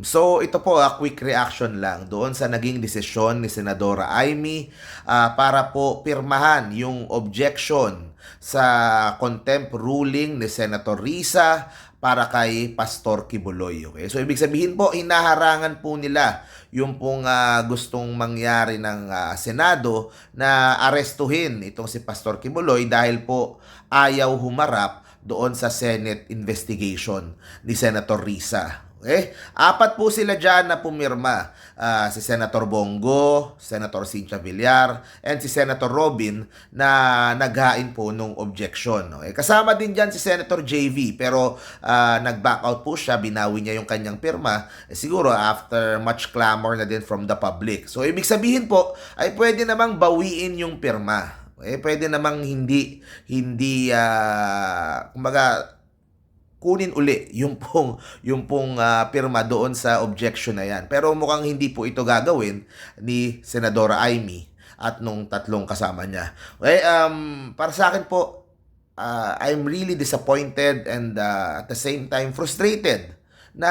So ito po, a quick reaction lang doon sa naging desisyon ni Senadora Amy ah, para po pirmahan yung objection sa contempt ruling ni Senator Risa para kay Pastor Kibuloy. Okay? So ibig sabihin po, hinaharangan po nila yung pong ah, gustong mangyari ng ah, Senado na arestuhin itong si Pastor Kibuloy dahil po ayaw humarap doon sa Senate investigation ni Senator Risa. Okay? Apat po sila dyan na pumirma. Ah, si Senator Bongo, Senator Cynthia Villar, and si Senator Robin na naghain po nung objection. Okay? Kasama din dyan si Senator JV pero ah, nag-back out po siya, binawi niya yung kanyang pirma. Eh, siguro after much clamor na din from the public. So ibig sabihin po ay pwede namang bawiin yung pirma. Eh pwede namang hindi hindi ah, kumbaga kunin uli yung pong yung pong ah, pirma doon sa objection na yan. Pero mukhang hindi po ito gagawin ni Senadora Amy at nung tatlong kasama niya. Okay, um, para sa akin po, ah, I'm really disappointed and ah, at the same time frustrated na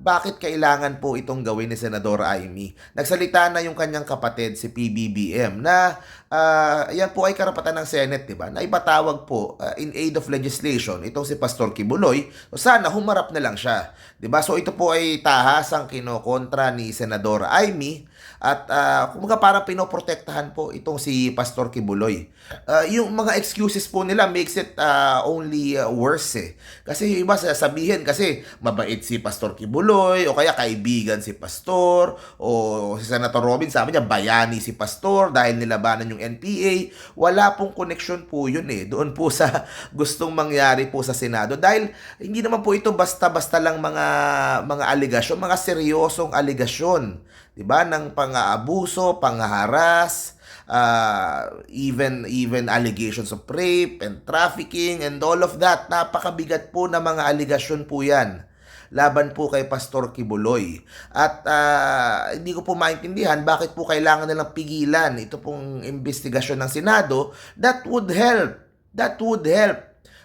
bakit kailangan po itong gawin ni Senadora Amy. Nagsalita na yung kanyang kapatid si PBBM na ah, yan po ay karapatan ng Senate, di ba? Na ipatawag po ah, in aid of legislation itong si Pastor Kibuloy. So sana humarap na lang siya, di ba? So ito po ay tahasang kinokontra ni Senadora Amy at uh, kumbaga parang pinoprotektahan po itong si Pastor Kibuloy. Ah, yung mga excuses po nila makes it ah, only ah, worse eh. Kasi yung iba sasabihin kasi mabait si Pastor Kibuloy o kaya kaibigan si Pastor o si Senator Robin sabi niya bayani si Pastor dahil nilabanan yung NPA. Wala pong connection po yun eh. Doon po sa gustong mangyari po sa Senado dahil hindi naman po ito basta-basta lang mga mga aligasyon, mga seryosong aligasyon, 'di ba? Ng pang-aabuso, pangharas, uh, even even allegations of rape and trafficking and all of that. Napakabigat po na mga aligasyon po 'yan laban po kay Pastor Kibuloy. At ah, hindi ko po maintindihan bakit po kailangan nilang pigilan ito pong investigasyon ng Senado. That would help. That would help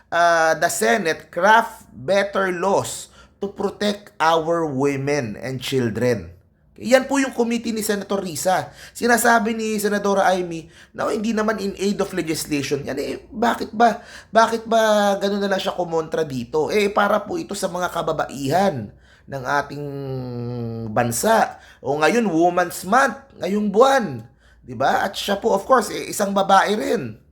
uh, the Senate craft better laws to protect our women and children. Yan po yung committee ni Senator Risa. Sinasabi ni Senadora Amy na hindi naman in aid of legislation. Yan eh, bakit ba? Bakit ba ganun na lang siya kumontra dito? Eh, para po ito sa mga kababaihan ng ating bansa. O ngayon, Women's Month, ngayong buwan. 'Di ba? At siya po, of course, eh, isang babae rin.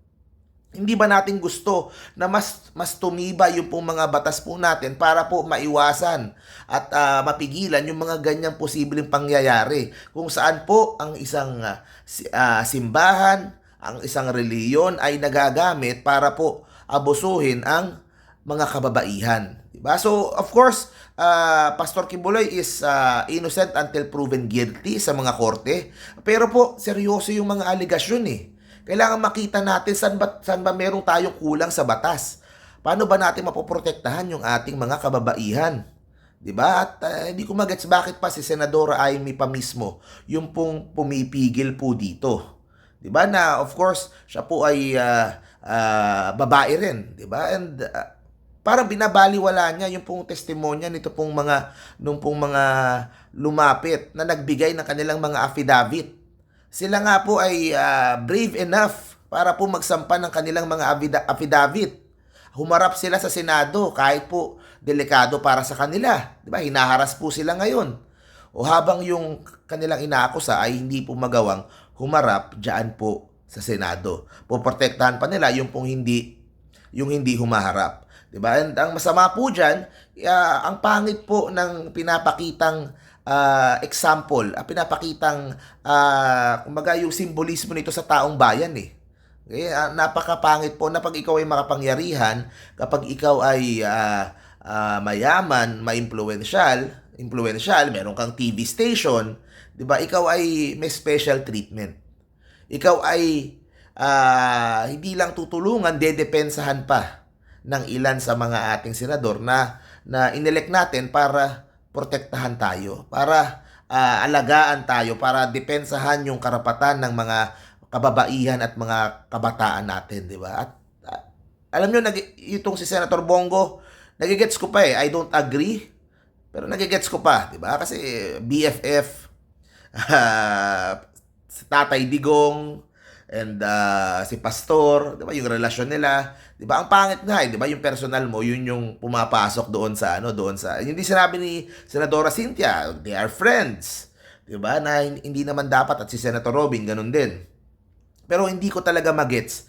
Hindi ba natin gusto na mas mas tumiba yung pong mga batas po natin para po maiwasan at ah, mapigilan yung mga ganyang posibleng pangyayari kung saan po ang isang ah, simbahan, ang isang reliyon ay nagagamit para po abusuhin ang mga kababaihan. Diba? So, of course, ah, Pastor Kibuloy is ah, innocent until proven guilty sa mga korte. Pero po, seryoso yung mga aligasyon eh. Kailangan makita natin saan ba, saan ba merong tayong kulang sa batas. Paano ba natin mapoprotektahan yung ating mga kababaihan? 'Di ba? At ah, hindi ko magets bakit pa si Senadora Amy pa mismo yung pong pumipigil po dito. 'Di ba? Na of course, siya po ay ah, ah, babae rin, 'di ba? And ah, parang binabaliwala niya yung pong testimonya nito pong mga nung pong mga lumapit na nagbigay ng kanilang mga affidavit. Sila nga po ay ah, brave enough para po magsampa ng kanilang mga affida- affidavit. Humarap sila sa Senado kahit po delikado para sa kanila. Di ba? Hinaharas po sila ngayon. O habang yung kanilang inaakusa ay hindi po magawang humarap diyan po sa Senado. Poprotektahan pa nila yung pong hindi yung hindi humaharap. 'Di ba? And ang masama po diyan, ah, ang pangit po ng pinapakitang ah, example, ang pinapakitang ah, kumbaga yung simbolismo nito sa taong bayan eh. Okay, ah, napakapangit po na pag ikaw ay makapangyarihan, kapag ikaw ay ah, ah, mayaman, maimpluwensyal, influential, meron kang TV station, 'di ba? Ikaw ay may special treatment. Ikaw ay ah, hindi lang tutulungan, dedepensahan pa ng ilan sa mga ating senador na na inelect natin para protektahan tayo, para ah, alagaan tayo, para depensahan yung karapatan ng mga kababaihan at mga kabataan natin, di ba? At ah, alam nyo, nag, itong si Senator Bongo, nagigets ko pa eh, I don't agree Pero nagigets ko pa, di ba? Kasi BFF, ah, si Tatay Digong, and ah, si Pastor, di ba? Yung relasyon nila, di ba? Ang pangit nga, eh, di ba? Yung personal mo, yun yung pumapasok doon sa, ano, doon sa, hindi sinabi ni Senadora Cynthia, they are friends. Di ba? Na hin- hindi naman dapat at si Senator Robin, ganun din. Pero hindi ko talaga magets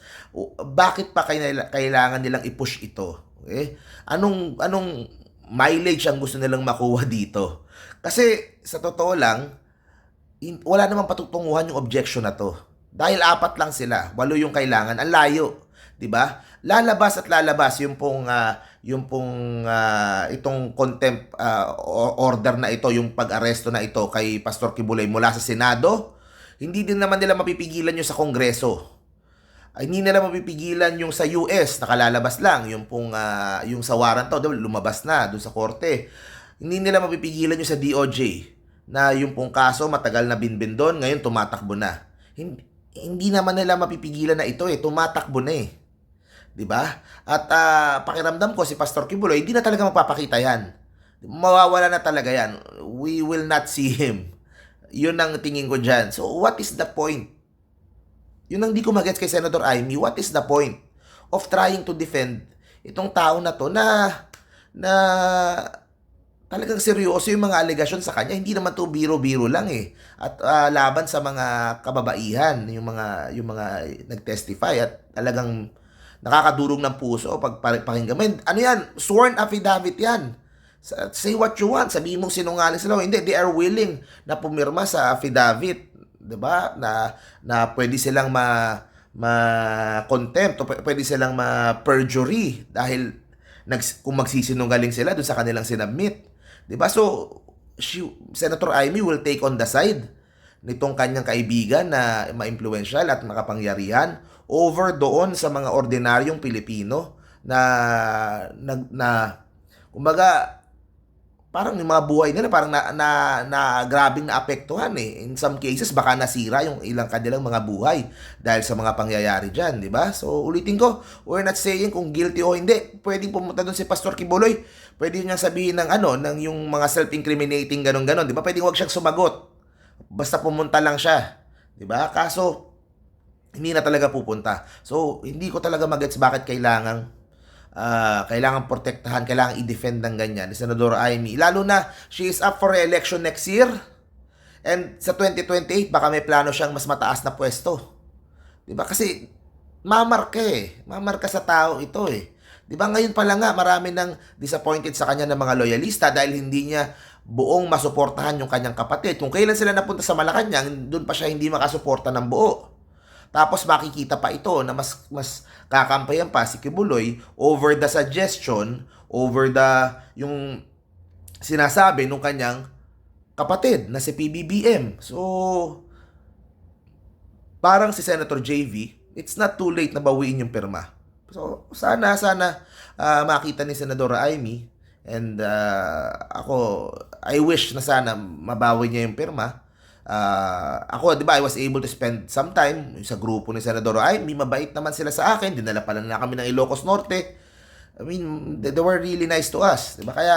bakit pa kaila- kailangan nilang i-push ito. Okay? Anong anong mileage ang gusto nilang makuha dito? Kasi sa totoo lang, wala namang patutunguhan yung objection na to. Dahil apat lang sila, walo yung kailangan, ang layo, 'di ba? Lalabas at lalabas yung pong ah, yung pong ah, itong contempt ah, o- order na ito, yung pag-aresto na ito kay Pastor Kibulay mula sa Senado. Hindi din naman nila mapipigilan yung sa Kongreso ay hindi nila mapipigilan yung sa US, nakalalabas lang, yung pong, ah, yung sa warrant to, lumabas na doon sa korte. Hindi nila mapipigilan yung sa DOJ, na yung pong kaso matagal na binbin doon, ngayon tumatakbo na. Hindi, hindi naman nila mapipigilan na ito eh, tumatakbo na eh. 'Di ba? At ah, pakiramdam ko si Pastor Kibuloy, hindi na talaga magpapakita 'yan. Mawawala na talaga 'yan. We will not see him. 'Yun ang tingin ko diyan. So what is the point? Yun ang di ko magets kay Senator Amy, what is the point of trying to defend itong tao na to na na talagang seryoso yung mga allegation sa kanya. Hindi naman to biro-biro lang eh. At ah, laban sa mga kababaihan, yung mga yung mga nag-testify at talagang nakakadurog ng puso pag pa- pakinggan. mo. Ano yan? Sworn affidavit yan. Sa- Say what you want. Sabihin mong sinungaling sila. Hindi, they are willing na pumirma sa affidavit. 'di ba? Na na pwede silang ma ma contempt o pw- pwede silang ma perjury dahil nags, kung magsisinungaling sila doon sa kanilang sinubmit. 'Di ba? So she, Senator Amy will take on the side nitong kanyang kaibigan na maimpluwensyal at makapangyarihan over doon sa mga ordinaryong Pilipino na na, na kumbaga parang yung mga buhay nila parang na, na, na grabing naapektuhan eh. In some cases, baka nasira yung ilang kanilang mga buhay dahil sa mga pangyayari dyan, di ba? So, ulitin ko, we're not saying kung guilty o hindi. Pwedeng pumunta doon si Pastor Kibuloy. Pwede niya sabihin ng ano, ng yung mga self-incriminating ganon-ganon, di ba? Pwedeng wag siyang sumagot. Basta pumunta lang siya. Di ba? Kaso, hindi na talaga pupunta. So, hindi ko talaga magets bakit kailangang ah, kailangan protektahan, kailangan i-defend ng ganyan ni Senador Amy. Lalo na, she is up for re-election next year. And sa 2028, baka may plano siyang mas mataas na pwesto. 'Di ba? Kasi mamarka eh. Mamarka sa tao ito eh. 'Di ba ngayon pa lang nga marami nang disappointed sa kanya ng mga loyalista dahil hindi niya buong masuportahan yung kanyang kapatid. Kung kailan sila napunta sa Malacanang, doon pa siya hindi makasuporta ng buo. Tapos makikita pa ito na mas mas kakampayan pa si Kibuloy over the suggestion, over the yung sinasabi nung kanyang kapatid na si PBBM. So parang si Senator JV, it's not too late na bawiin yung pirma. So sana sana ah, makita ni Senadora Amy and ah, ako I wish na sana mabawi niya yung pirma. Ah, ako, 'di ba, I was able to spend some time sa grupo ni Senador Amy, mabait naman sila sa akin, dinala pala na kami ng Ilocos Norte. I mean, they, they were really nice to us, 'di ba? Kaya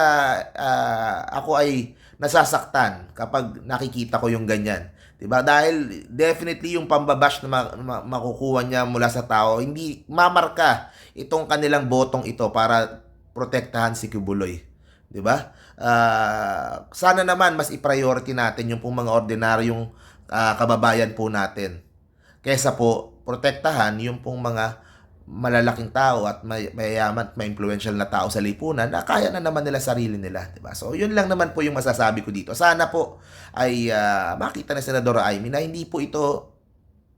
ah, ako ay nasasaktan kapag nakikita ko yung ganyan. 'Di ba? Dahil definitely yung pambabash na ma- ma- makukuha niya mula sa tao, hindi mamarka itong kanilang botong ito para protektahan si Kibuloy. 'Di ba? Ah, sana naman mas i-priority natin yung pong mga ordinaryong ah, kababayan po natin. Kesa po protektahan yung pong mga malalaking tao at may mayayaman at ma-influential na tao sa lipunan na kaya na naman nila sarili nila, 'di ba? So, yun lang naman po yung masasabi ko dito. Sana po ay ah, makita ni Senadora Amy na hindi po ito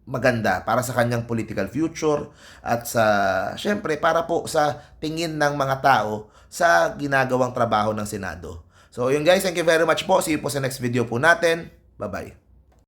maganda para sa kanyang political future at sa syempre para po sa tingin ng mga tao sa ginagawang trabaho ng Senado. So yun guys, thank you very much po. See you po sa next video po natin. Bye-bye.